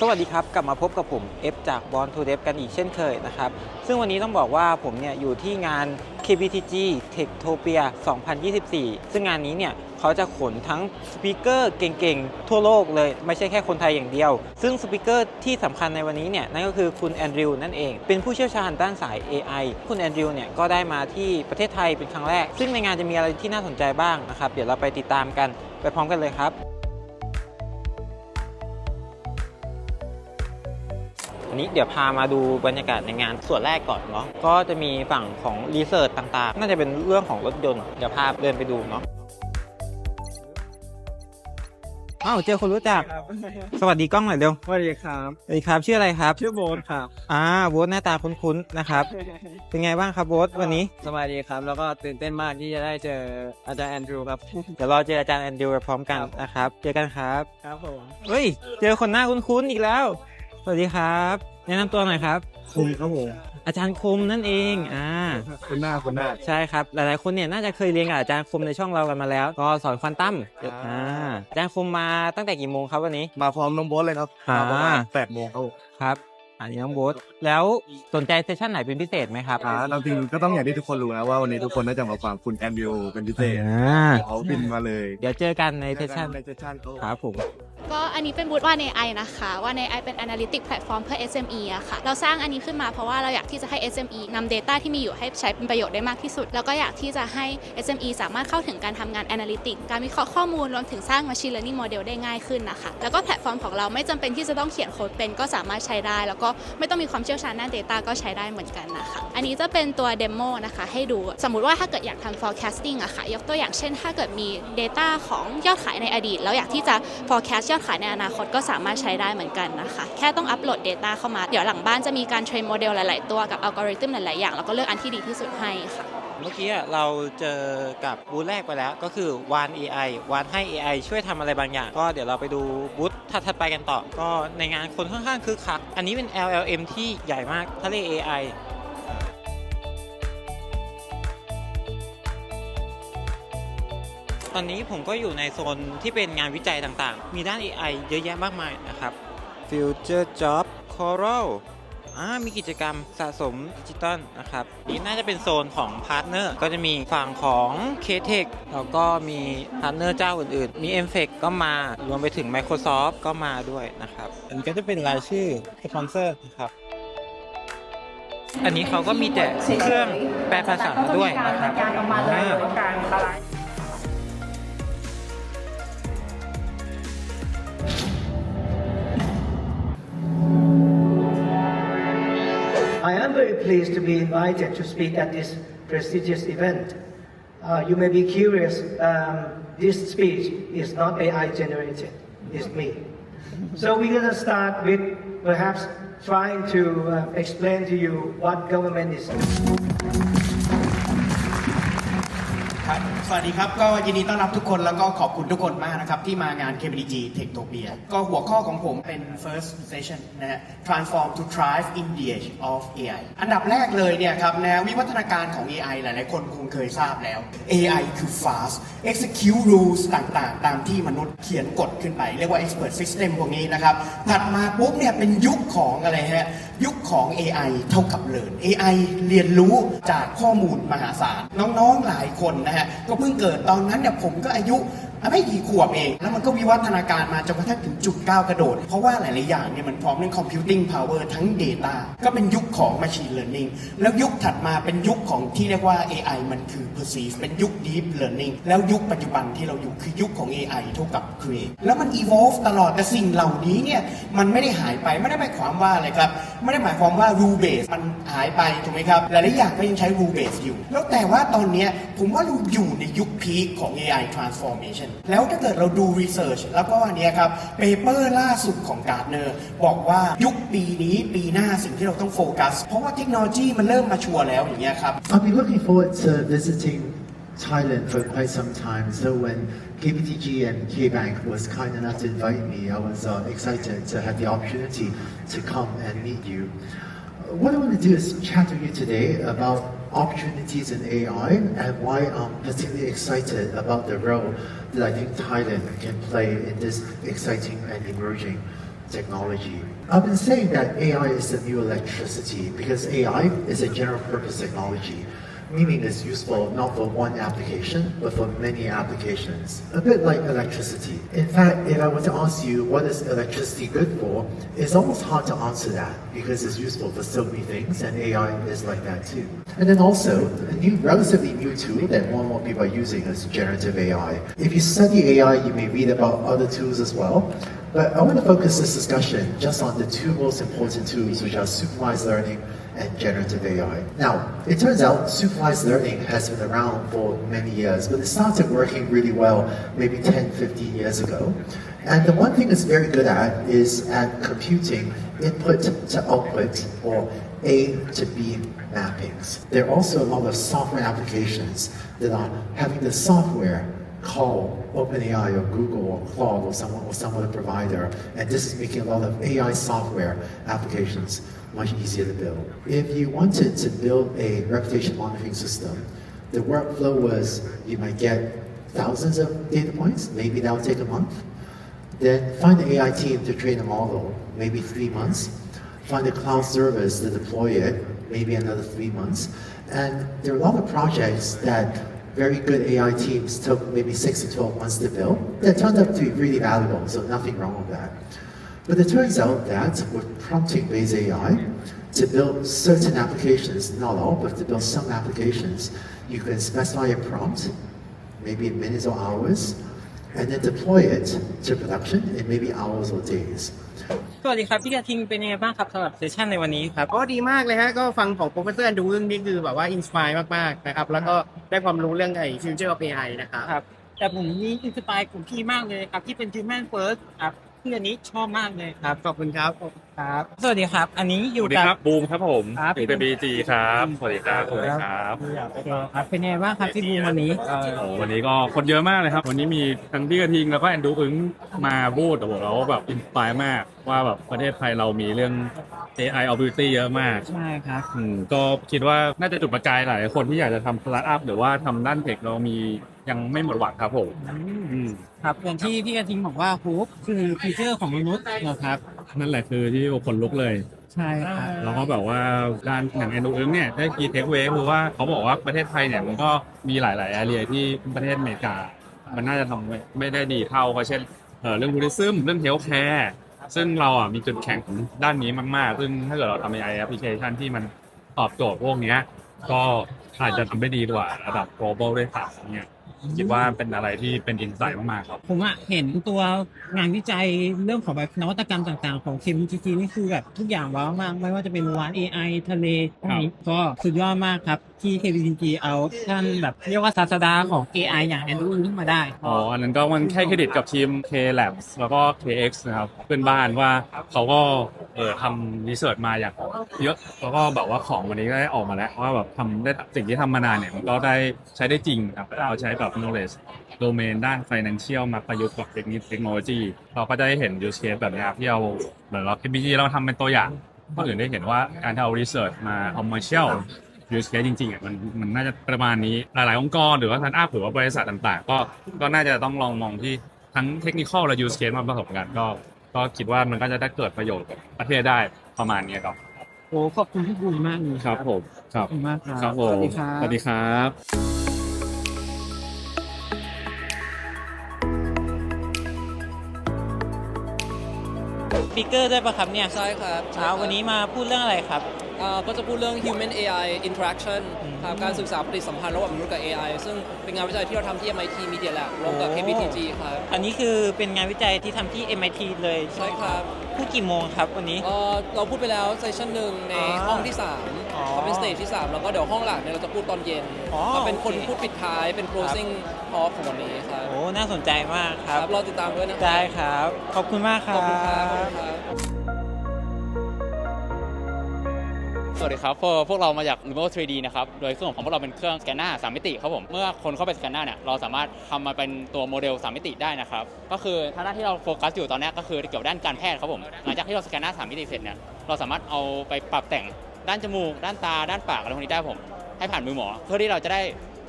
สวัสดีครับกลับมาพบกับผม F จาก Born to Dev กันอีกเช่นเคยนะครับ ซึ่งวันนี้ต้องบอกว่าผมเนี่ยอยู่ที่งาน KBTG Techtopia 2024 ซึ่งงานนี้เนี่ยเขาจะขนทั้งสปีกเกอร์เก่งๆ ทั่วโลกเลย ไม่ใช่แค่คนไทยอย่างเดียว ซึ่งสปีกเกอร์ที่สำคัญในวันนี้เนี่ยนั่นก็คือคุณแอนดริวนั่นเอง เป็นผู้เชี่ยวชาญด้านสาย AI คุณแอนดริวเนี่ยก็ได้มาที่ประเทศไทยเป็นครั้งแรก ซึ่งในงานจะมีอะไรที่น่าสนใจบ้างนะครับเดี๋ยวเราไปติดตามกันไปพร้อมกันเลยครับ อันนี้เดี๋ยวพามาดูบรรยากาศในงานส่วนแรกก่อนเนาะก็จะมีฝั่งของรีเสิร์ชต่างๆ น่าจะเป็นเรื่องของรถยนต์เดี๋ยวพาเดินไปดูเนาะอ้าวเจอคนรู้จัก สวัสดีกล้องหน่อยเร็วสวัสดีครับสวัสดีครับ ชื่ออะไรครับ ชื่อโบนครับ อ่าโบ๊ทหน้าตาคุ้นๆนะครับ เป็นไงบ้างครับโบ๊ทวันนี้ สบายดีครับ แล้วก็ตื่นเต้นมากที่จะได้เจออาจารย์แอนดรูครับ เดี๋ยวรอเจออาจารย์แอนดิวไปพร้อมกันนะครับ เจอกันครับ ครับผม เฮ้ย เจอคนหน้าคุ้นๆอีกแล้ว สวัสดีครับ แนะนำตัวหน่อยครับ คุณครับผมอาจารย์คมนั่นเองอ่าคุณหน้าคุณหน้า ใช่ครับ หลายๆคนเนี่ยน่าจะเคยเรียนกับอาจารย์คมในช่องเรากันมาแล้ว ก็สอนควอนตัมอ่า อ่าอาจารย์คมมาตั้งแต่กี่โมงครับวันนี้ มาพร้อมน้องโบ๊ทเลยครับอ่ามมาประมาณแปดโมงครับผมครับอันนี้น้องโบ๊ทแล้วสนใจเซสชั่นไหนเป็นพิเศษไหมครับอ่าเราจริงก็ต้องอย่างที่ทุกคนรู้นะว่าวันนี้ทุกคนน่าจะมาฟังคุณแอนดริวเป็นพิเศษอ่าเขาบินมาเลยเดี๋ยวเจอกันในเซสชั่นในเซสชั่นเขาครับผม ก็อันนี้เป็นบูธว่าใน AI นะคะว่าใน AI เป็น Analytic Platform เพื่อ SME อะค่ะ เราสร้างอันนี้ขึ้นมาเพราะว่าเราอยากที่จะให้ SME นำ Data ที่มีอยู่ให้ใช้เป็นประโยชน์ได้มากที่สุด แล้วก็อยากที่จะให้ SME สามารถเข้าถึงการทำงาน Analytic การวิเคราะห์ข้อมูลรวมถึงสร้าง Machine Learning Model ได้ง่ายขึ้นนะคะ แล้วก็แพลตฟอร์มของเราไม่จำเป็นที่จะต้องเขียนโค้ดเป็นก็สามารถใช้ได้ แล้วก็ไม่ต้องมีความเชี่ยวชาญด้าน Data ก็ใช้ได้เหมือนกันนะคะ อันนี้จะเป็นตัว Demo นะคะให้ดูสมมุติว่าถ้าเกิดอยากทำ forecasting อะค่ะยกตัวอย่างเช่น ถ้าเกิดมี Data ของยอดขายในอดีตแล้วอยากที่จะ forecast ยอดขายในอนาคตก็สามารถใช้ได้เหมือนกันนะคะ แค่ต้องอัปโหลด Data เข้ามา เดี๋ยวหลังบ้านจะมีการเทรนโมเดลหลาย ๆ ตัวกับอัลกอริทึมหลาย ๆ อย่าง แล้วก็เลือกอันที่ดีที่สุดให้ค่ะเมื่อกี้เราเจอกับบูธแรกไปแล้ว ก็คือวาน AI วานให้ AI ช่วยทำอะไรบางอย่าง ก็เดี๋ยวเราไปดูบูธถัดไปกันต่อ ก็ในงานคนค่อนข้างคึกคัก อันนี้เป็น LLM ที่ใหญ่มากทะเล AI ตอนนี้ผมก็อยู่ในโซนที่เป็นงานวิจัยต่างๆ มีด้าน AI เยอะแยะมากมายนะครับ Future Job Coral อ่ามีกิจกรรมสะสมดิจิตอลนะครับนี่น่าจะเป็นโซนของพาร์ทเนอร์ก็จะมีฝั่งของ k t e c h แล้วก็มีพาร์ทเนอร์เจ้าอื่นๆ มี m f e c ก็มารวมไปถึง Microsoft ก็มาด้วยนะครับ อันนี้ก็จะเป็นรายชื่อสปอนเซอร์นะครับ อันนี้เขาก็มีแต่เครื่องแปลภาษาด้วยนะครับ very pleased to be invited to speak at this prestigious event. Uh, you may be curious, um, this speech is not AI generated, it's me. So we're going to start with perhaps trying to uh, explain to you what government is ครับสวัสดีครับ ก็ยินดีต้อนรับทุกคนแล้วก็ขอบคุณทุกคนมากนะครับ ที่มางาน KBDG Techtopia ก็หัวข้อของผมเป็น first session นะฮะ transform to thrive in the age of AI อันดับแรกเลยเนี่ยครับนะวิวัฒนาการของ AI หลายๆคนคงเคยทราบแล้ว AI คือ fast execute rules ต่างๆ ตามที่มนุษย์เขียนกฎขึ้นไป เรียกว่า expert system พวกนี้นะครับถัดมาปุ๊บเนี่ยเป็นยุคของอะไรฮะ ยุคของ AI เท่ากับ learn AI เรียนรู้จากข้อมูลมหาศาลน้องๆหลายคนนะฮะก็เพิ่งเกิดตอนนั้นเนี่ยผมก็อายุ ไม่กี่ขวบเอง แล้วมันก็วิวัฒนาการมาจนกระทั่งถึงจุดก้าวกระโดด เพราะว่าหลาย ๆ อย่างเนี่ยมันพร้อมเรื่อง computing power ทั้ง data ก็เป็นยุคของ machine learning แล้วยุคถัดมาเป็นยุคของที่เรียกว่า AI มันคือ perceive เป็นยุค deep learning แล้วยุคปัจจุบันที่เราอยู่คือยุคของ AI เท่ากับ create แล้วมัน evolve ตลอดแต่สิ่งเหล่านี้เนี่ยมันไม่ได้หายไปไม่ได้หมายความว่าอะไรครับไม่ได้หมายความว่า rule base มันหายไปถูกไหมครับหลาย ๆ อย่างก็ยังใช้ rule base อยู่ แล้วแต่ว่าตอนนี้ผมว่าเราอยู่ในยุคพีคของ AI transformation แล้วถ้าเกิดเราดู research แล้วก็อันนี้ครับเปเปอร์ล่าสุดของ Gartner บอกว่ายุคปีนี้ปีหน้าสิ่งที่เราต้องโฟกัส เพราะว่าเทคโนโลยีมันเริ่มมาชัวร์แล้วอย่างเงี้ยครับ I've been looking forward to visiting Thailand for quite some time. So when KPTG and KBank was kind enough to invite me, I was uh, excited to have the opportunity to come and meet you. What I want to do is chat to you today about opportunities in AI and why I'm particularly excited about the role I think Thailand can play in this exciting and emerging technology. I've been saying that AI is the new electricity because AI is a general purpose technology, meaning it's useful not for one application, but for many applications. A bit like electricity. In fact, if I were to ask you what is electricity good for, it's almost hard to answer that because it's useful for so many things, and AI is like that too. And then also, a new, relatively new tool that more and more people are using is generative AI. If you study AI, you may read about other tools as well. But I want to focus this discussion just on the two most important tools, which are supervised learning and generative AI. Now, it turns out supervised learning has been around for many years, but it started working really well maybe 10, 15 years ago. And the one thing it's very good at is at computing input to output or A to B mappings. There are also a lot of software applications that are having the software call OpenAI or Google or Claude or someone or some other provider, and this is making a lot of AI software applications much easier to build. If you wanted to build a reputation monitoring system, the workflow was you might get thousands of data points, maybe that would take a month. Then find the AI team to train a model, maybe three months. Find a cloud service to deploy it, maybe another three months. And there are a lot of projects that very good AI teams took maybe six to 12 months to build that turned out to be really valuable, so nothing wrong with that. But it turns out that with prompting-based AI, to build certain applications, not all, but to build some applications, you can specify a prompt, maybe in minutes or hours, and then deploy it to production in maybe hours or days. สวัสดีครับ พี่กระทิงเป็นยังไงบ้างครับสำหรับเซสชันในวันนี้ครับก็ดีมากเลยฮะ ก็ฟังของโปรเฟสเซอร์ดูเรื่องนี้คือแบบว่าอินสปายมาก ๆ นะครับ แล้วก็ได้ความรู้เรื่องไอ้ future of AI นะครับครับ แต่ผมนี่อินสปายกลุ่มพี่มากเลยครับ ที่เป็น Human First ครับที่อันนี้ชอบมากเลยครับ ขอบคุณครับครับ สวัสดีครับ อันนี้อสยู่วัสดีกับ ครับบูมครับผมครับเป็นบีจีครับสวัสดีครับสวัสดีครับครับเป็นยังไงบ้างครับที่บูมวันนี้โอ้วันนี้ก็คนเยอะมากเลยครับ วันนี้มีทั้งพี่กระทิงแล้วก็แอนดูอึ้งมาพูดแต่บอกเราว่าแบบอินสปายมากว่าแบบประเทศไทยเรามีเรื่อง AI opportunity เยอะมากใช่ครับ อืมก็คิดว่าน่าจะจุดประกายหลายคนที่อยากจะทำสตาร์ทอัพหรือว่าทำด้านเทคเรามียังไม่หมดหวังครับผมอืม ครับอย่างที่พี่กระทิงบอกว่าโฮปคือฟีเจอร์ของมนุษย์นะครับ นั่นแหละคือที่คนลุกเลย ใช่ครับแล้วก็แบบว่าด้านอย่างแอนดูเอิงเนี่ยได้กีเทคเวคือว่าเขาบอกว่าประเทศไทยเนี่ยมันก็มีหลายๆแอเรียที่ประเทศอเมริกา มันน่าจะทำไม่ไม่ได้ดีเท่าก็เช่นเอ่อเรื่องทูริซึมเรื่องเฮลท์แคร์ซึ่งเราอะมีจุดแข็งด้านนี้มาก ๆ ซึ่งถ้าเกิดเราทำ AI แอปพลิเคชันที่มันตอบโจทย์พวกเนี้ยก็อาจจะทำได้ดีกว่าระดับ global ด้วยซ้ำเนี่ย คิดว่าเป็นอะไรที่เป็นอินไซต์มากๆครับ ผมอะเห็นตัวงานวิจัยเรื่องของแบบนวัตกรรมต่างๆ ของ KMGT นี่คือแบบทุกอย่างว้าวมาก ไม่ว่าจะเป็นวาน AI ทะเลพวกนี้ก็สุดยอดมากครับ ที่ KMGT เอาท่านแบบเรียกว่าศาสดาของ AI อย่างแอนดรูขึ้นมาได้อ๋ออันนั้นก็มันแค่เครดิตกับทีม K Labs แล้วก็ KX นะครับเพื่อนบ้านว่าเขาก็เออทำรีเสิร์ชมาอย่างเยอะแล้วก็แบบว่าของวันนี้ก็ได้ออกมาแล้วว่าแบบทำได้สิ่งที่ทำมานานเนี่ยมันก็ได้ใช้ได้จริงครับเอาใช้แบบ knowledge domain ด้าน financial มาประยุกต์กับเทคนิคเทคโนโลยีเราก็จะได้เห็น use case แบบนี้ครับที่เราเหมือนเรา KBG เราทำเป็นตัวอย่างคนอื่นได้เห็นว่าการที่เอา research มา commercial use case จริงๆอะมันมันน่าจะประมาณนี้หลายๆ องค์กรหรือว่าสตาร์ทอัพหรือว่าบริษัทต่างๆ ก็ก็น่าจะต้องลองมองที่ทั้งเทคนิคและ use case มาผสมกันก็ ก็คิดว่ามันก็จะได้เกิดประโยชน์กับประเทศได้ประมาณนี้ครับโอ้ขอบคุณพี่บูมมากเลยครับผมครัขอบบคุณมากครับครับผสวัมสดีครับสวัสดีครับสปีกเกอร์ด้วยปะครับเนี่ยใช่ครับใช่เช้าครับวันนี้มาพูดเรื่องอะไรครับ อ่าก็จะพูดเรื่อง human AI interaction ครับการศึกษาปฏิสัมพันธ์ระหว่างมนุษย์กับ AI ซึ่งเป็นงานวิจัยที่เราทำที่ MIT Media Lab ร่วมกับโอ้ KBTG ครับ อันนี้คือเป็นงานวิจัยที่ทำที่ MIT เลยใช่ครับ พูดกี่โมงครับวันนี้ เอ่อเราพูดไปแล้วเซสชันหนึ่งในอ๋อห้องที่อ๋อ3ก็เป็นสเตจที่ 3 แล้วก็เดี๋ยวห้องหลักเนี่ยเราจะพูดตอนเย็นอ๋อก็เป็นคนโอเค พูดปิดท้ายเป็น closing talk ของวันนี้ครับโอ้น่าสนใจมากคครัรับ บรอติดตามด้วยนะครัได้ครับ ขอบคุณมากคขรัอบบคุณครับขอบคุณครับส วัสดีครับพวกพวกเรามาจาก Remote 3D นะครับ โดยเครื่องของพวกเราเป็นเครื่องสแกนหน้า 3 มิติครับผม เมื่อคนเข้าไปสแกนหน้าเนี่ย เราสามารถทำมาเป็นตัวโมเดล 3 มิติได้นะครับ ก็คือทางด้านที่เราโฟกัสอยู่ตอนนี้ก็คือเกี่ยวด้านการแพทย์ครับผม หลังจากที่เราสแกนหน้า 3 มิติเสร็จเนี่ย เราสามารถเอาไปปรับแต่งด้านจมูก ด้านตา ด้านปากอะไรพวกนี้ได้ผม ให้ผ่านมือหมอ เพื่อที่เราจะได้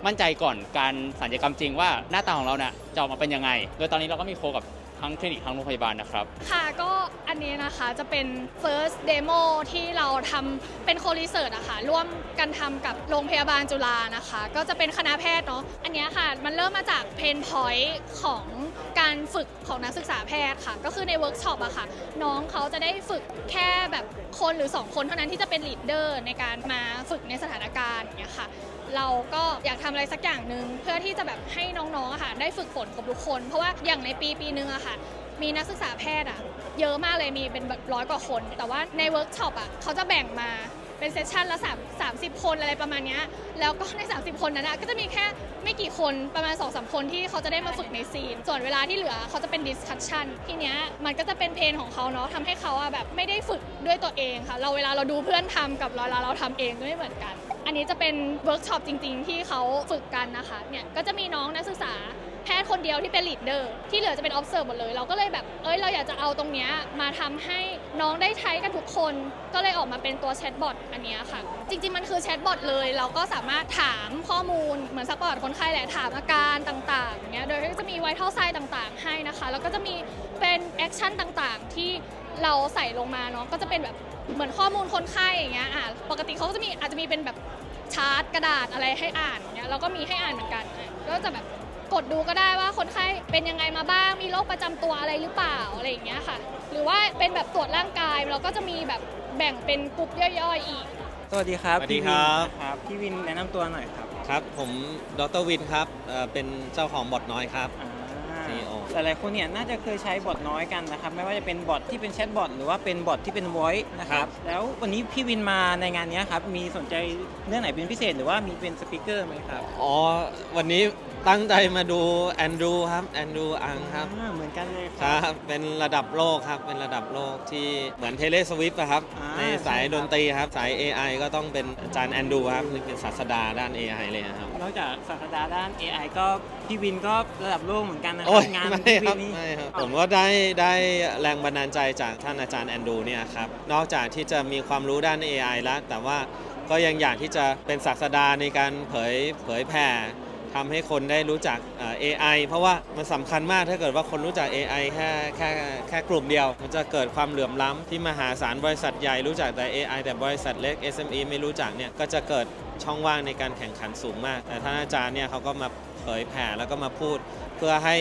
มั่นใจก่อนการสัญญกรรมจริงว่าหน้าตาของเราเนี่ยจะออกมาเป็นยังไง โดยตอนนี้เราก็มีโคกับ ทั้งคลินิกทั้งโรงพยาบาลนะครับ ค่ะก็อันนี้นะคะจะเป็น first demo ที่เราทำเป็นโครีเสิร์ตอะค่ะร่วมกันทำกับโรงพยาบาลจุฬานะคะ ก็จะเป็นคณะแพทย์เนาะอันนี้ค่ะมันเริ่มมาจากเพนพอยต์ของการฝึกของนักศึกษาแพทย์ค่ะ ก็คือในเวิร์กช็อปอะค่ะ น้องเขาจะได้ฝึกแค่แบบ คนหรือ 2 คนเท่านั้นที่จะเป็นลีดเดอร์ในการมาฝึกในสถานการณ์อย่างเงี้ยค่ะเราก็อยากทำอะไรสักอย่างหนึ่งเพื่อที่จะแบบให้น้องๆอะค่ะได้ฝึกฝนกับทุกคน เพราะว่าอย่างในปีปีหนึงอะค่ะ มีนักศึกษาแพทย์อะเยอะมากเลยมีเป็นแบบร้อยกว่าคน แต่ว่าในเวิร์กช็อปอะเขาจะแบ่งมา เป็นเซสชันละ3 30 คนอะไรประมาณเนี้ยแล้วก็ใน 30 คนนั้นอะก็จะมีแค่ไม่กี่คนประมาณ2อสคนที่เขาจะได้มาฝึกในซีน ส่วนเวลาที่เหลือเขาจะเป็นดิสคัชชันทีเนี้ยมันก็จะเป็นเพนของเขาเนาะทำให้เขาอะแบบไม่ได้ฝึกด้วยตัวเองค่ะ เราเวลาเราดูเพื่อนทำกับเวลาเราทำเองจะไม่เหมือนกัน อันนี้จะเป็นเวิร์กช็อปจริง ๆ ที่เขาฝึกกันนะคะเนี่ยก็จะมีน้องนักศึกษา แพทย์คนเดียวที่เป็นลีดเดอร์ที่เหลือจะเป็น observe หมดเลย เราก็เลยแบบ เอ้ย เราอยากจะเอาตรงเนี้ยมาทำให้น้องได้ใช้กันทุกคน ก็เลยออกมาเป็นตัวแชทบอทอันนี้ค่ะ จริง ๆ มันคือแชทบอทเลย เราก็สามารถถามข้อมูลเหมือนซัพพอร์ตคนไข้แหละ ถามอาการต่างๆอย่างเงี้ย โดยที่จะมีไวท์เท่าไซต่างๆ ให้นะคะ แล้วก็จะมีเป็นแอคชั่นต่างๆ ที่เราใส่ลงมาเนาะ ก็จะเป็นแบบเหมือนข้อมูลคนไข้อย่างเงี้ย อะ ปกติเขาก็จะมีอาจจะมีเป็นแบบชาร์ตกระดาษอะไรให้อ่านเงี้ย เราก็มีให้อ่านเหมือนกัน ก็จะแบบ กดดูก็ได้ว่าคนไข้เป็นยังไงมาบ้าง มีโรคประจำตัวอะไรหรือเปล่าอะไรอย่างเงี้ยค่ะ หรือว่าเป็นแบบตรวจร่างกายเราก็จะมีแบบแบ่งเป็นกลุ่มย่อยๆอีก สวัสดีครับสวัสดีครับ พี่วินนะครับพี่วินแนะนำตัวหน่อยครับครับ ผมดรวินครับเอ่อเป็นเจ้าของบอทน้อยครับ อ่า CEO หลายๆคนเนี่ยน่าจะเคยใช้บอทน้อยกันนะครับ ไม่ว่าจะเป็นบอทที่เป็นแชทบอทหรือว่าเป็นบอทที่เป็น voice นะคครัรับบแล้ววันนี้พี่วินมาในงานเนี้ยครับ มีสนใจเรื่องไหนเป็นพิเศษหรือว่ามีเป็นสปิเกอร์ไหมครับ อ๋อ วันนี้ ตั้งใจมาดูแอนดรูครับแอนดรูอังครับอ่าเหมือนกันเลยคครัรับ บเป็นระดับโลกครับ เป็นระดับโลกที่เหมือนเทเลสวิฟครับ อ่า ในสายใช่ครับดนตรีครับ สาย AI ก็ต้องเป็นอาจารย์แอนดรูครับนี่เป็นศาสดาด้าน AI เลยครับ นอกจากศาสตราจารย์ด้าน AI ก็พี่วินก็ระดับโลกเหมือนกันนะคโอ้รัยงานไม่พี่ควิรับนนี่ไม่ครับ ผมก็ได้ได้แรงบันดาลใจจากท่านอาจารย์แอนดรูเนี่ยครับ นอกจากที่จะมีความรู้ด้าน AI แล้ว แต่ว่าก็ยังอยากที่จะเป็นศาสดาในการเผยเผยแผ่ ทำให้คนได้รู้จักเอ่อ AI เพราะว่ามันสำคัญมากถ้าเกิดว่าคนรู้จัก AI แค่แค่แค่กลุ่มเดียว มันจะเกิดความเหลื่อมล้ำที่มหาศาลบริษัทใหญ่รู้จักแต่ AI แต่บริษัทเล็ก SME ไม่รู้จักเนี่ยก็จะเกิดช่องว่างในการแข่งขันสูงมาก แต่ท่านอาจารย์เนี่ยเขาก็มาเผยแผ่แล้วก็มาพูด เพื่อให้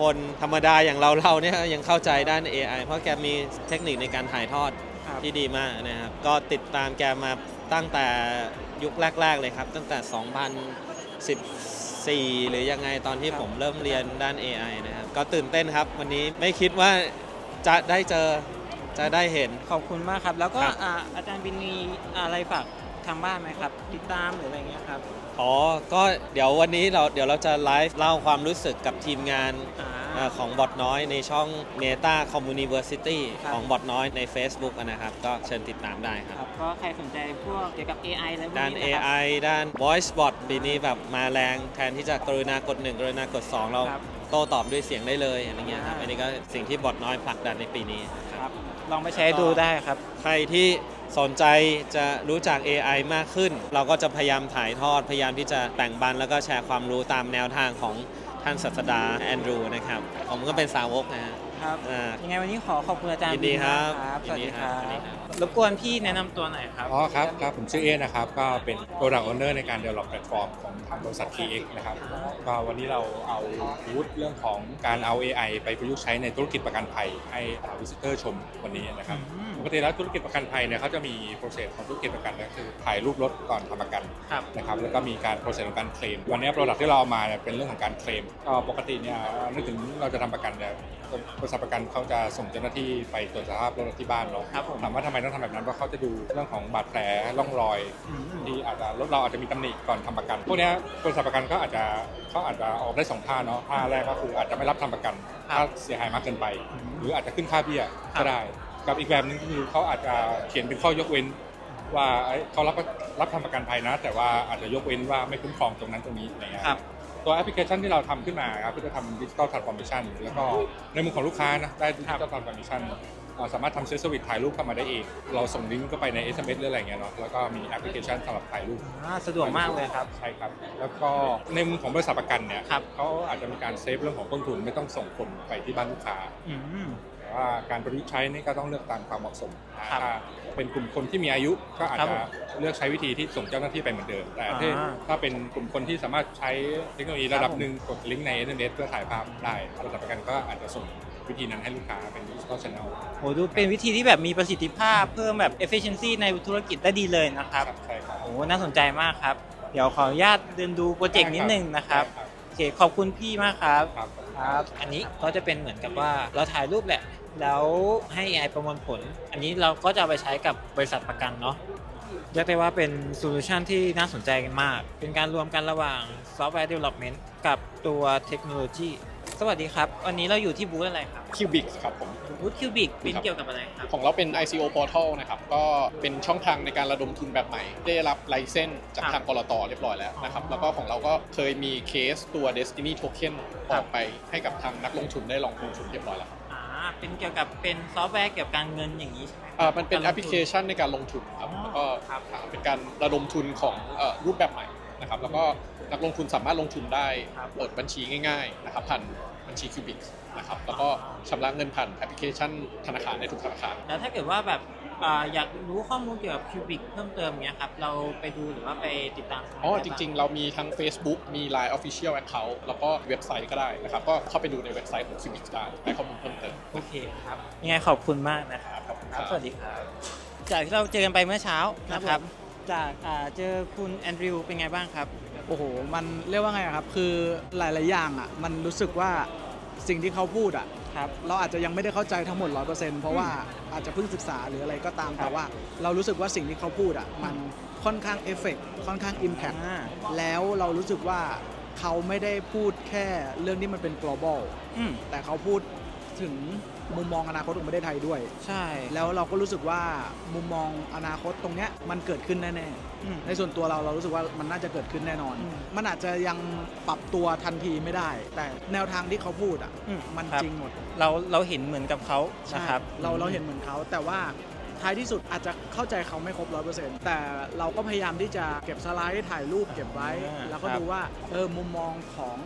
คนธรรมดาอย่างเราเราเนี่ยยังเข้าใจด้าน AI เพราะแกมีเทคนิคในการถ่ายทอด ครับ ที่ดีมากนะครับ ก็ติดตามแกมาตั้งแต่ยุคแรก ๆ เลยครับ ตั้งแต่ 2014หรือยังไงตอนที่ผมเริ่มเรียนด้าน AI นะครับ ก็ตื่นเต้นครับ วันนี้ไม่คิดว่าจะได้เจอจะได้เห็น ขอบคุณมากครับ แล้วก็ครับ อ่าอาจารย์วินมีอะไรฝากทางบ้านไหมครับ ติดตามหรืออะไรเงี้ยครับอ๋อ ก็เดี๋ยววันนี้เราเดี๋ยวเราจะไลฟ์เล่าความรู้สึกกับทีมงาน อ่าเอ่อของบอทน้อยในช่อง Meta Communiversity ครับ ของบอทน้อยใน Facebook อะนะครับ ก็เชิญติดตามได้คครับรับก็ใครสนใจพวกเกี่ยวกับ AI อะไรพวกด้าน นี้นะครับ AI ด้าน Voice Bot ปีนี้แบบมาแรงแทนที่จะกรุณากด 1 กรุณากด 2 เราครับโต้ตอบด้วยเสียงได้เลยอะไรเงี้ยครับ อ่า อันนี้ก็สิ่งที่บอทน้อยผลักดันในปีนี้คครับ รับลองไปใช้ดูได้ครับ ใครที่สนใจจะรู้จัก AI มากขึ้น เราก็จะพยายามถ่ายทอด พยายามที่จะแบ่งปันแล้วก็แชร์ความรู้ตามแนวทางของ ท่านศาสดาแอนดรูนะครับ ผมก็เป็นสาวกนะฮะครับ อ่า ยังไงวันนี้ขอขอบคุณอาจารย์ยินดีครับมากสวัสยิดีนดีคครัรับบสวัสดีครับ รบกวนพี่แนะนำตัวหน่อยครับ อ๋อครับครับ ผมชื่อเอนะครับ ก็เป็น Product Owner ในการ develop แพลตฟอร์มของ ทางบริษัท TX นะครับก็วันนี้เราเอาบูธเรื่องของการเอา AI ไปประยุกต์ใช้ในธุรกิจประกันภัยให้วิสิเตอร์ชมวันนี้นะครับอืมปกติแล้วธุรกิจประกันภัยเนี่ยเขาจะมีโปรเซสของธุรกิจประกันก็คือถ่ายรูปรถก่อนทำประกันครับนะครับแล้วก็มีการโปรเซสของการเคลมวันนี้ Product ที่เราเอามาเนี่ยเป็นเรื่องของการเคลมก็ปกติเนี่ยนึกถึงเราจะทำประกันเนี่ยบริษัทประกันเขาจะส่งเจ้าหน้าที่ไปตรวจสภาพรถที่บ้านเนาะครับผมถามว่าทำไมต้องทำแบบนั้นเพราะเขาจะดูเรื่องของบาดแผลร่องรอยอืมที่อาจจะรถเราอาจจะมีตำหนิก่อนทำประกันพวกเนี้ยบริษัทประกันก็อาจจะเขาอาจจะออกได้สองท่าเนาะท่าแรกก็คืออาจจะไม่รับทำประกันครับถ้าเสียหายมากเกินไปอืมหรืออาจจะขึ้นค่าเบี้ยครัก็บ ได้ กับอีกแบบหนึงคือเขาอาจจะเขียนเป็นข้อยกเว้น ว่าเอ้ยเขารับรับทำประกันภัยนะ แต่ว่าอาจจะยกเว้นว่าไม่คุ้มครองตรงนั้นตรงนี้อะไรเงี้ย ครับ ตัวแอปพลิเคชันที่เราทำขึ้นมาครับเพื่อจะทำดิจิ t a ลทรานส์ฟอร์เมชันแล้วก็ในมุมของลูกค้านะได้ดิจิ t a ลทรานส์ฟอร์เมชัน อ่าสามารถทำเซสวิตถ่ายรูปเข้ามาได้เอง เราส่งลิงก์เข้าไปใน SMS หรืออะไรเงี้ยเนาะแล้วก็มีแอปพลิเคชันสำหรับถ่ายรูป อ่าสะดวกมากเลยครับ ใช่ครับ แล้วก็ในมุมของบริษัทประกันเนี่ยครับ เขาอาจจะมีการเซฟเรื่องของต้นทุนไม่ต้องส่งคนไปที่บ้านลูกค้าอืม แต่ว่าการประยุกต์ใช้นี่ก็ต้องเลือกตามความเหมาะสมครับถ้าเป็นกลุ่มคนที่มีอายุก็อาจครับจะเลือกใช้วิธีที่ส่งเจ้าหน้าที่ไปเหมือนเดิม แต่ถ้าอ่าถ้าเป็นกลุ่มคนที่สามารถใช้เทคโนโลยีระดับครับผม หนึ่งกดลิงก์ในอินเทอร์เน็ตเพื่อถ่ายภาพได้บริษัทประกันก็อาจจะส่ง วิธีนั้นให้ลูกค้าเป็นดิจิทัลช n แนล โหดูเป็นวิธีที่แบบมีประสิทธิภาพเพิ่มแบบ efficiency ในธุรกิจได้ดีเลยนะครับใช่ครับโอ้น่าสนใจมากครับ เดี๋ยวขออนุญาตเดินดูโปรเจกต์นิดนึงนะครับได้โอเคขอบคุณพี่มากครับครับ ครับอันนี้ก็จะเป็นเหมือนกับว่าเราถ่ายรูปแหละ แล้วให้ AI ประมวลผล อันนี้เราก็จะเอาไปใช้กับบริษัทประกันเนาะเรียกได้ว่าเป็นโซลูชันที่น่าสนใจกันมาก เป็นการรวมกันระหว่างซอฟต์แวร์ development กับตัวเทคโนโลยี สวัสดีครับ วันนี้เราอยู่ที่บูธอะไรครับ Cubic ครับผม บูธคิวบิกเป็นเกี่ยวกับอะไรครับ ของเราเป็น ICO Portal นะครับ ก็เป็นช่องทางในการระดมทุนแบบใหม่ ได้รับไลเซนส์จากครับทางกรตเรียบร้อยแล้วนะครับ แล้วก็ของเราก็เคยมีเคสตัว Destiny Token ออกไปให้กับทางนักลงทุนได้ลองลงทุนเรียบร้อยแล้วอ่าเป็นเกี่ยวกับเป็นซอฟต์แวร์เกี่ยวกับการเงินอย่างนี้ใช่ไหมครับอ่ามันเป็นกาแอรลปงพทุลิเคชันในการลงทุนครับ แล้วก็อ่าเป็นการระดมทุนของเอ่อรูปแบบใหม่ นะครับแล้วก็นักลงทุนสามารถลงทุนได้เปิดบัญชีง่ายๆนะครับผ่านบัญชี Cubic นะครับแล้วก็ชำระเงินผ่านแอปพลิเคชันธนาคารในทุกธนาคารแล้วถ้าเกิดว่าแบบอ่าอยากรู้ข้อมูลเกี่ยวกับคิวบิกเพิ่มเติมเนี้ยครับเราไปดูหรือว่าไปติดตามอ๋อจริง ๆ เรามีทั้ง Facebook มี Line Official Account แล้วก็เว็บไซต์ก็ได้นะครับก็เข้าไปดูในเว็บไซต์ของ Civic ได้ได้ข้อมูลเพิ่มเติมโอเคครับยังไงขอบคุณมากนะครับขอบคุณคครัรับบสวัสดีครับ จากที่เราเจอกันไปเมื่อเช้านะครับ จากอ่าเจอคุณแอนดริวเป็นไงบ้างครับ โอ้โห มันเรียกว่าไงอะครับ คือหลาย ๆ อย่างอะ มันรู้สึกว่าสิ่งที่เขาพูดอะ ครับ เราอาจจะยังไม่ได้เข้าใจทั้งหมด 100%เพราะว่าอาจจะเพิ่งศึกษาหรืออะไรก็ตามแต่ว่าเรารู้สึกว่าสิ่งที่เขาพูดอะ มันค่อนข้างเอฟเฟกค่อนข้างอิมแพ t อ่าแล้วเรารู้สึกว่าเขาไม่ได้พูดแค่เรื่องที่มันเป็น global อืม แต่เขาพูดถึง มุมมองอนาคตของประเทศไทยด้วย ใช่ แล้วเราก็รู้สึกว่ามุมมองอนาคตตรงเนี้ยมันเกิดขึ้นแน่ๆอืมในส่วนตัวเราเรารู้สึกว่ามันน่าจะเกิดขึ้นแน่นอน อืมมันอาจจะยังปรับตัวทันทีไม่ได้ แต่แนวทางที่เขาพูดอะอืมมันครับ จริงหมดเราเราเห็นเหมือนกับเขาใช่นะครับเราเราเห็นเหมือนเขา แต่ว่าท้ายที่สุดอาจจะเข้าใจเขาไม่ครบร้อยเปอร์เซ็นต์แต่เราก็พยายามที่จะเก็บสไลด์ถ่ายรูปเก็บไว้อ่าแล้วก็ครับดูว่าเออมุมมองของ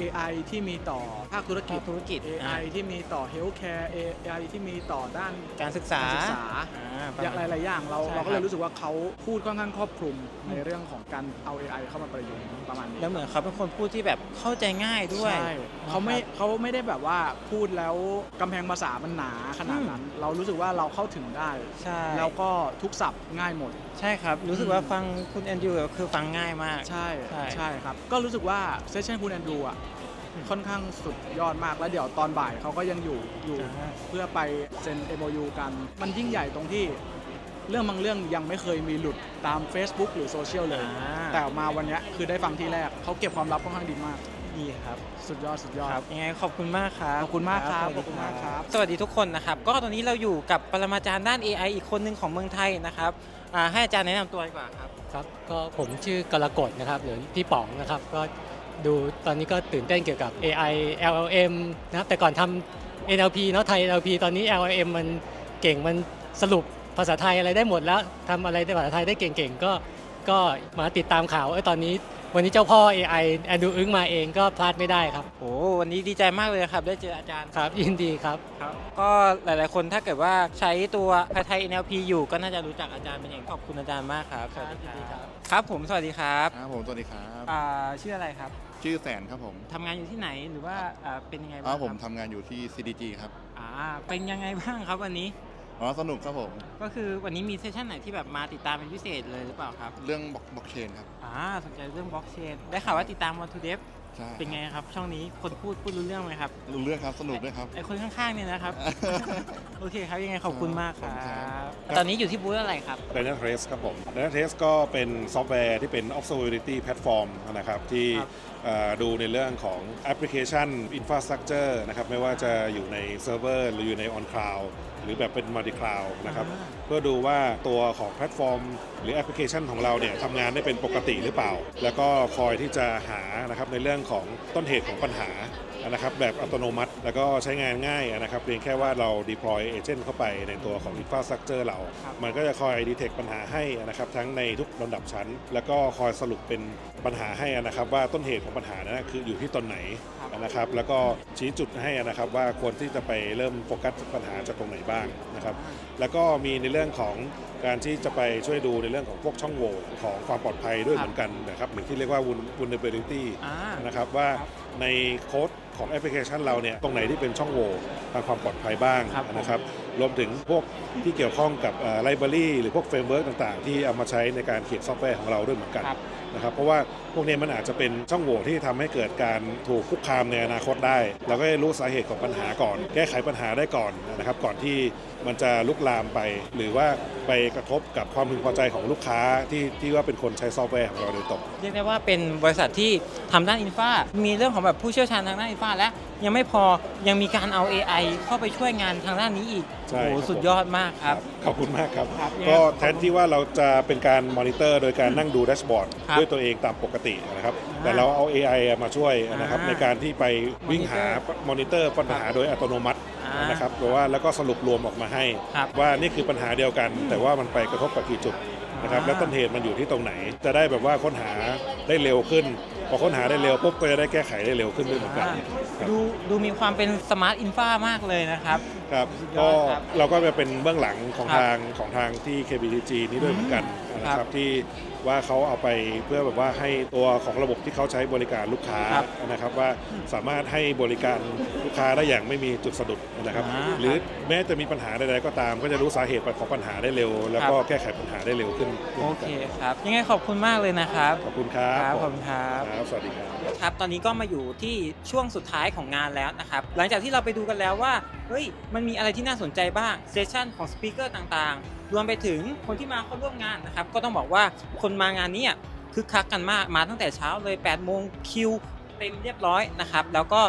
AI ที่มีต่อภาคธุรกิจธุรกิจ AI ที่มีต่อ healthcare AI ที่มีต่อด้านการศึกษาการศึกษาอ่าประอย่างมาณหลายๆอย่างเราใช่เราก็เลครัยบรู้สึกว่าเขาพูดค่อนข้างครอบคลุมในเรื่องของการเอา AI เข้ามาประยุกต์ประมาณนี้แล้วเหมือนเขาเป็นคนพูดที่แบบเข้าใจง่ายด้วย ใช่เขาไม่เขาไม่ได้แบบว่าพูดแล้วกำแพงภาษามันหนาขนาดนั้น เรารู้สึกว่าเราเข้าถึงได้ ใช่แล้วก็ทุกศัพท์ง่ายหมด ใช่ครับ รู้สึกว่าฟังคุณแอนดริวคือฟังง่ายมาก ใช่ใช่ ใช่ครับ ก็รู้สึกว่าเซสชันคุณแอนดรูอะ ค่อนข้างสุดยอดมากแล้วเดี๋ยวตอนบ่ายเขาก็ยังอยู่อยู่อ่าเพื่อไปเซ็น MOU กัน มันยิ่งใหญ่ตรงที่ เรื่องบางเรื่องยังไม่เคยมีหลุดตาม Facebook หรือโซเชียลเลยอ่าแต่มาวันเนี้ยคือได้ฟังที่แรกเขาเก็บความลับค่อนข้างดีมาก ดีครับ สุดยอดสุดยอด ครับยังไงขอบคุณมากครับขอบคุณมากครับสวัสดีขอบคุณมากครับ สวัสดีทุกคนนะครับ ก็ตอนนี้เราอยู่กับปรมาจารย์ด้าน AI อีกคนหนึ่งของเมืองไทยนะครับอ่าให้อาจารย์แนะนำตัวดีกว่าครับ ครับก็ผมชื่อกรกฎนะครับหรือพี่ป๋องนะครับ ก็ ดูตอนนี้ก็ตื่นเต้นเกี่ยวกับ AI LLM นะครับแต่ก่อนทำ NLP เนาะไทย NLP ตอนนี้ LLM มันเก่งมันสรุปภาษาไทยอะไรได้หมดแล้วทำอะไรในภาษาไทยได้เก่งๆ ก็ก็มาติดตามข่าวเอยตอนนี้ วันนี้เจ้าพ่อ AI แอนดูอึ้งมาเองก็พลาดไม่ได้ครับ โอ้วันนี้ดีใจมากเลยครับ ได้เจออาจารย์ครับ ยินดีครับ ครับ ก็หลายๆ คนถ้าเกิดว่าใช้ตัวไทย NLP อยู่ก็น่าจะรู้จักอาจารย์เป็นอย่างขอบคุณอาจารย์มากครับสวัสดีครับครับผมสวัสดีครับครับผมสวัสดีครับ อ่าชื่ออะไรครับ ชื่อแสนครับผมทำงานอยู่ที่ไหนหรือว่าอ่าเป็นยังไงอ๋บ้าองคผมรับทำงานอยู่ที่ CDG ครับอ่าเป็นยังไงบ้างครับวันนี้ อ๋อสนุกครับผม ก็คือวันนี้มีเซสชันไหนที่แบบมาติดตามเป็นพิเศษเลยหรือเปล่าครับเรื่องบล็อกบล็อกเชนครับ อ่าสนใจเรื่องบล็อกเชนได้ข่าวว่าติดตาม One to Dev ใช่ เป็นไงครับ ช่องนี้คนพูดพูดรู้เรื่องไหมครับรู้เรื่องครับสนุกด้วยครับ ไอคนข้างๆเนี่ยนะครับ โอเคครับยังไงขอบคุณมากครัขอบคุณครับ บ ตอนนี้อยู่ที่บูธอะไรครับ Dynatrace ครับผม Dynatrace ก็เป็นซอฟต์แวร์ที่เป็น observability platform นะครับที่ครับ เอ่อดูในเรื่องของแอปพลิเคชัน infrastructure นะครับไม่ว่าจะอยู่ในเซิร์ฟเวอร์หรืออยู่ใน on cloud ห รือแบบเป็น multi cloud นะครับอ่าเพื่อดูว่าตัวของแพลตฟอร์ม หรือแอปพลิเคชันของเราเนี่ยทำงานได้เป็นปกติหรือเปล่า แล้วก็คอยที่จะหานะครับในเรื่องของต้นเหตุของปัญหานะครับแบบอัตโนมัติ แล้วก็ใช้งานง่ายนะครับเพียงแค่ว่าเรา deploy agent เข้าไปในตัวของ infrastructure เรา มันก็จะคอย detect ปัญหาให้นะครับทั้งในทุกลำดับชั้น แล้วก็คอยสรุปเป็นปัญหาให้นะครับว่าต้นเหตุของปัญหานั้นคืออยู่ที่ตนไหน นะครับ แล้วก็ชี้จุดให้นะครับว่าควรที่จะไปเริ่มโฟกัสปัญหาจากตรงไหนบ้างนะครับ แล้วก็มีในเรื่องของการที่จะไปช่วยดูในเรื่องของพวกช่องโหว่ของความปลอดภัยด้วยเหมือนกันนะครับเหมือนที่เรียกว่า vul- vulnerability อ่านะครับว่า ในโค้ดของแอปพลิเคชันเราเนี่ยตรงไหนที่เป็นช่องโหว่ทางความปลอดภัยบ้างครับผมนะครับรวมถึงพวกที่เกี่ยวข้องกับไลบรารีหรือพวกเฟรมเวิร์กต่างๆ ที่เอามาใช้ในการเขียนซอฟต์แวร์ของเราด้วยเหมือนกันครับนะครับเพราะว่าพวกนี้มันอาจจะเป็นช่องโหว่ที่ทำให้เกิดการถูกคุกคามในอนาคตได้ เราก็จะรู้สาเหตุของปัญหาก่อน แก้ไขปัญหาได้ก่อนนะครับก่อนที่มันจะลุกลามไป หรือว่าไปกระทบกับความพึงพอใจของลูกค้าที่ที่ว่าเป็นคนใช้ซอฟต์แวร์ของเราโดยตรงเรียกได้ว่าเป็นบริษัทที่ทำด้านอินฟามีเรื่องของแบบผู้เชี่ยวชาญทางด้านอินฟาและยังไม่พอยังมีการเอา AI เข้าไปช่วยงานทางด้านนี้อีกใช่โอ้โหครับสุดยอดมากครับ ขอบคุณมากครับครับ ก็แทนที่ว่าเราจะเป็นการมอนิเตอร์ โดยการนั่งดูแดชบอร์ดครับด้วยตัวเองตามปกตินะครับ แต่เราเอา AI มาช่วยนะครับอ่าในการที่ไปวิ่งหามอนิเตอร์ปัญหาโดยอัตโนมัติอ่า นนะครับหรือว่าแล้วก็สรุปรวมออกมาให้ครับว่านี่คือปัญหาเดียวกัน แต่ว่ามันไปกระทบกับกี่จุดนะครับอ่าและต้นเหตุมันอยู่ที่ตรงไหน จะได้แบบว่าค้นหาได้เร็วขึ้น พอค้นหาได้เร็วปุ๊บก็จะได้แก้ไขได้เร็วขึ้นด้วยเหมือนกันอ่าครับดูดูมีความเป็นสมาร์ทอินฟามากเลยนะครับ ครับสุดยก็อดครับเราก็จะเป็นเบื้องหลังของครับทางของทางที่ KBTG นี้ด้วยเหมือนกันนะคครัรับบ ที่ว่าเขาเอาไปเพื่อแบบว่าให้ตัวของระบบที่เขาใช้บริการลูกค้าครับนะครับว่าสามารถให้บริการลูกค้าได้อย่างไม่มีจุดสะดุดนะครับ อ่าหรือแม้จะมีปัญหาใดๆก็ตาม ก็จะรู้สาเหตุของปัญหาได้เร็ว แล้วก็ครับ แก้ไขปัญหาได้เร็วขึ้นโอเคครับ ยังไงขอบคุณมากเลยนะครับ ขอบคุณครับ ครับผมขอบคุณครับ ครับ สวัสดีครับ ครับตอนนี้ก็มาอยู่ที่ช่วงสุดท้ายของงานแล้วนะครับหลังจากที่เราไปดูกันแล้วว่าเฮ้ยมันมีอะไรที่น่าสนใจบ้างเซสชันของสปีกเกอร์ต่างๆ รวมไปถึงคนที่มาเข้าร่วมงานนะครับก็ต้องบอกว่าคนมางานนี้อะคึกคักกันมากมาตั้งแต่เช้าเลย8โมงคิวเต็มเรียบร้อยนะครับแล้วก็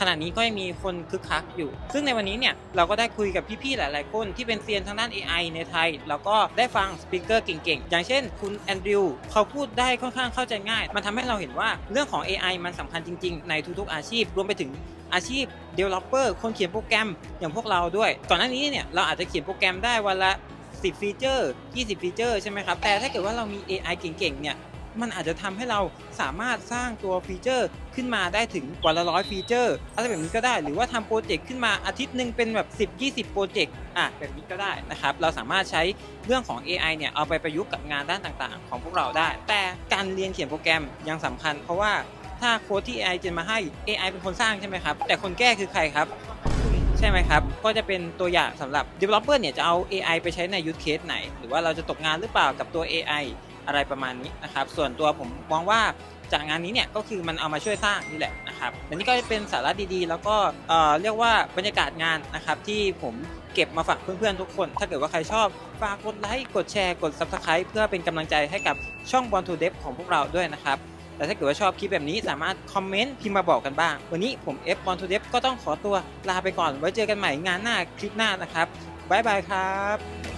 ขณะนี้ก็ยังมีคนคึกคักอยู่ ซึ่งในวันนี้เนี่ยเราก็ได้คุยกับพี่ๆหลาย ๆ คนที่เป็นเซียนทางด้าน AI ในไทย แล้วก็ได้ฟังสปีกเกอร์เก่ง ๆ อย่างเช่น คุณแอนดริวเขาพูดได้ค่อนข้างเข้าใจง่าย มันทำให้เราเห็นว่าเรื่องของ AI มันสำคัญจริง ๆ ในทุก ๆ อาชีพ รวมไปถึงอาชีพ Developer คนเขียนโปรแกรมอย่างพวกเราด้วย ก่อนหน้านี้เนี่ยเราอาจจะเขียนโปรแกรมได้วันละ10ฟีเจอร์ 20 ฟีเจอร์ ใช่ไหมครับ แต่ถ้าเกิดว่าเรามี AI เก่งๆ เนี่ย มันอาจจะทำให้เราสามารถสร้างตัวฟีเจอร์ขึ้นมาได้ถึงกว่าละร้อยฟีเจอร์อะไรแบบนี้ก็ได้ หรือว่าทำโปรเจกต์ขึ้นมาอาทิตย์หนึ่งเป็นแบบ 10 20 โปรเจกต์อะแบบนี้ก็ได้นะครับ เราสามารถใช้เรื่องของ AI เนี่ยเอาไปประยุกต์กับงานด้านต่างๆ ของพวกเราได้ แต่การเรียนเขียนโปรแกรมยังสำคัญ เพราะว่าถ้าโค้ดที่ AI เจนมาให้ AI เป็นคนสร้างใช่ไหมครับ แต่คนแก้คือใครครับใช่ไหมครับ ก็จะเป็นตัวอย่างสำหรับ developer เนี่ยจะเอา AI ไปใช้ใน use case ไหน หรือว่าเราจะตกงานหรือเปล่ากับตัว AI อะไรประมาณนี้นะครับ ส่วนตัวผมมองว่าจากงานนี้เนี่ยก็คือมันเอามาช่วยสร้างนี่แหละนะครับและนี่ก็เป็นสาระดีๆ แล้วก็เอ่อเรียกว่าบรรยากาศงานนะครับที่ผมเก็บมาฝากเพื่อนๆทุกคน ถ้าเกิดว่าใครชอบฝากกดไลค์กดแชร์กด subscribe เพื่อเป็นกำลังใจให้กับช่อง Born to Dev ของพวกเราด้วยนะครับแต่ถ้าเกิดว่าชอบคลิปแบบนี้สามารถคอมเมนต์พิมพ์มาบอกกันบ้าง วันนี้ผม F Born to Dev ก็ต้องขอตัวลาไปก่อน ไว้เจอกันใหม่งานหน้าคลิปหน้านะครับบ๊ายบายครับ